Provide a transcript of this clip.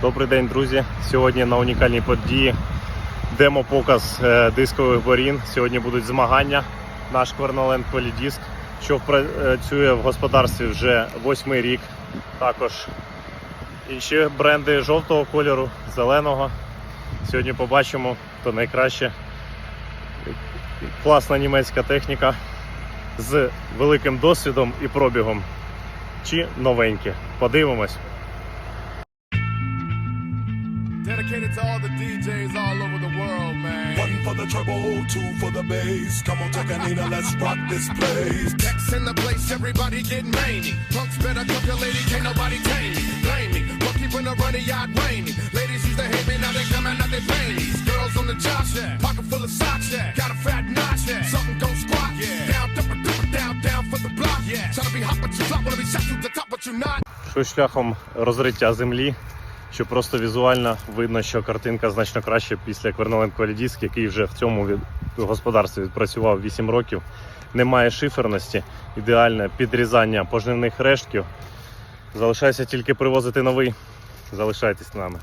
Добрий день, друзі. Сьогодні на унікальній події демо-показ е, дискових борін. Сьогодні будуть змагання. Наш Кверноленд Полідіск, що працює в господарстві вже восьмий рік. Також інші бренди жовтого кольору, зеленого. Сьогодні побачимо, то найкраще. Класна німецька техніка з великим досвідом і пробігом. Чи новенькі. Подивимось. Dedicated to all the DJs all over the world, man. One for the treble, two for the bass. Come on, Takanina, let's rock this place. Text in the place, everybody getting rainy. Punks better cook your lady, can't nobody tame me. Blame me, what keeping the running yard rainy. Ladies used to hate me, now they coming out they panties. Girls on the job shack, pocket full of socks, yeah. got a fat notch, yeah. something gon' squat, yeah. down, dipper, dipper, down, down for the block, yeah. Tryna be hot, but you flop, wanna be shot to the top, but you not. Що шляхом розриття землі, що просто візуально видно, що картинка значно краще після Кверноленко Квалідіск, який вже в цьому від... господарстві відпрацював 8 років. Немає шиферності, ідеальне підрізання пожнивних рештків. Залишається тільки привозити новий. Залишайтесь з нами.